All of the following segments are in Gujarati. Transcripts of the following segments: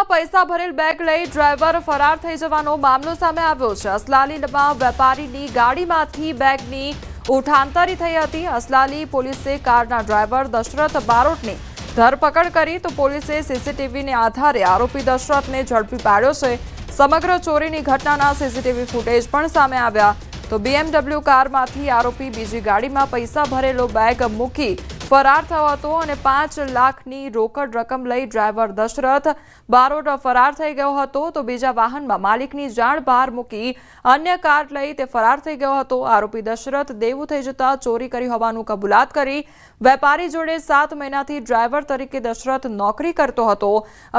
કચ્છમાં પૈસા ભરેલ બેગ લઈ ડ્રાઈવર ફરાર થઈ જવાનો મામલો સામે આવ્યો છે. અસલાલીમાં વેપારીની ગાડીમાંથી બેગની ઉઠાંતરી થઈ હતી. અસલાલી પોલીસે કારના ડ્રાઈવર દશરથ બારોટની ધરપકડ કરી તો પોલીસે સીસીટીવીને આધારે આરોપી દશરથને ઝડપી પાડ્યો છે. સમગ્ર ચોરીની ઘટનાના સીસીટીવી ફૂટેજ પણ સામે આવ્યા. તો બીએમડબલ્યુ કારમાંથી આરોપી બીજી ગાડીમાં પૈસા ભરેલો બેગ મૂકી ફરાર થયો હતો અને પાંચ લાખની રોકડ રકમ લઈ ડ્રાઈવર દશરથ બારોટ ફરાર થઈ ગયો હતો. તો બીજા વાહનમાં માલિકની જાણ બહાર મૂકી અન્ય કાર લઈ તે ફરાર થઈ ગયો હતો. આરોપી દશરથ દેવું થઈ જતા ચોરી કરી હોવાનું કબૂલાત કરી વેપારી જોડે સાત મહિનાથી ડ્રાઈવર તરીકે દશરથ નોકરી કરતો હતો.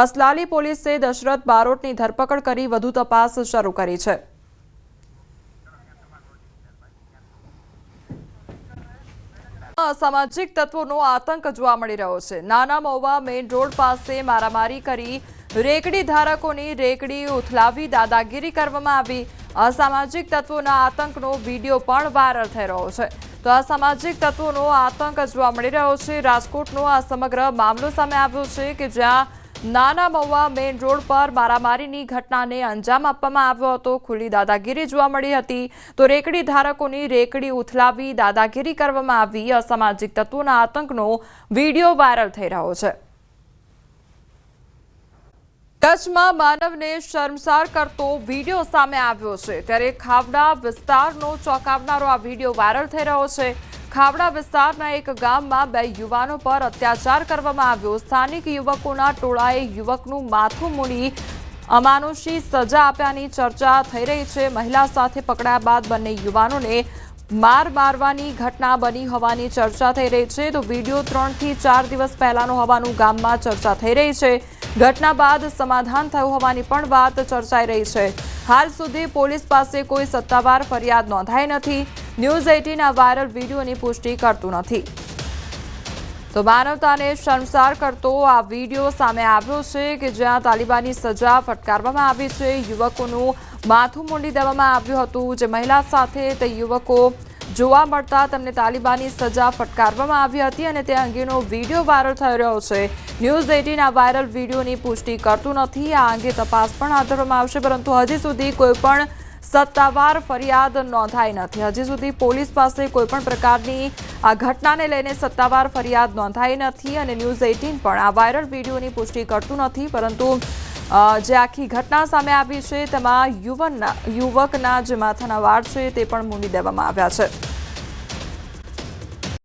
અસલાલી પોલીસે દશરથ બારોટની ધરપકડ કરી વધુ તપાસ શરૂ કરી છે. અસામાજિક તત્વોનો આતંક જોવા મળી રહ્યો છે. નાના મહુવા મેઇન રોડ પાસે મારામારી કરી રેકડી ધારકોની રેકડી ઉથલાવી દાદાગીરી કરવામાં આવી. અસામાજિક તત્વોના આતંકનો વીડિયો પણ વાયરલ થઈ રહ્યો છે. તો અસામાજિક તત્વોનો આતંક જોવા મળી રહ્યો છે. રાજકોટનો આ સમગ્ર મામલો સામે આવ્યો છે કે જ્યાં નાના મહુવા મેઇન રોડ પર મારામારીની ઘટનાને અંજામ આપવામાં આવ્યો હતો. ખુલ્લી દાદાગીરી જોવા મળી હતી. તો રેકડી ધારકોની રેકડી ઉથલાવી દાદાગીરી કરવામાં આવી. અસામાજિક તત્વોના આતંકનો વીડિયો વાયરલ થઈ રહ્યો છે. કચ્છમાં માનવને શર્મસાર કરતો વીડિયો સામે આવ્યો છે. ત્યારે ખાવડા વિસ્તારનો ચોંકાવનારો આ વીડિયો વાયરલ થઈ રહ્યો છે. ખાવડા વિસ્તારના એક ગામમાં બે યુવાનો પર અત્યાચાર કરવામાં આવ્યો. સ્થાનિક યુવકોના ટોળાએ યુવકનું માથું મૂડી અમાનુષી સજા આપ્યાની ચર્ચા થઈ રહી છે. મહિલા સાથે પકડાયા બાદ બંને યુવાનોને માર મારવાની ઘટના બની હોવાની ચર્ચા થઈ રહી છે. તો વીડિયો ત્રણથી ચાર દિવસ પહેલાનો હોવાનું ગામમાં ચર્ચા થઈ રહી છે. ઘટના બાદ સમાધાન થયું હોવાની પણ વાત ચર્ચાઈ રહી છે. હાલ સુધી પોલીસ પાસે કોઈ સત્તાવાર ફરિયાદ નોંધાઈ નથી. ન્યૂઝ એઇટીન આ વાયરલ વિડીયોની પુષ્ટિ કરતું નથી. તો માનવતાને શર્મસાર કરતો આ વીડિયો સામે આવ્યો છે કે જ્યાં તાલિબાની સજા ફટકારવામાં આવી છે. યુવકોનું માથું મૂંડી દેવામાં આવ્યું હતું જે મહિલા સાથે તે યુવકો જોવા મળતા તેમને તાલિબાની સજા ફટકારવામાં આવી હતી અને તે અંગેનો વીડિયો વાયરલ થઈ રહ્યો છે. ન્યૂઝ એઇટીન આ વાયરલ વિડીયોની પુષ્ટિ કરતું નથી. આ અંગે તપાસ પણ હાથ ધરવામાં આવશે, પરંતુ હજી સુધી કોઈ પણ સત્તાવાર ફરિયાદ નોંધાઈ નથી. હજી સુધી પોલીસ પાસે કોઈપણ પ્રકારની આ ઘટનાને લઈને સત્તાવાર ફરિયાદ નોંધાઈ નથી અને ન્યૂઝ એઇટીન પણ આ વાયરલ વિડીયોની પુષ્ટિ કરતું નથી, પરંતુ જે આખી ઘટના સામે આવી છે તેમાં યુવનના, યુવકના જે માથાના વાળ છે તે પણ મૂંડી દેવામાં આવ્યા છે.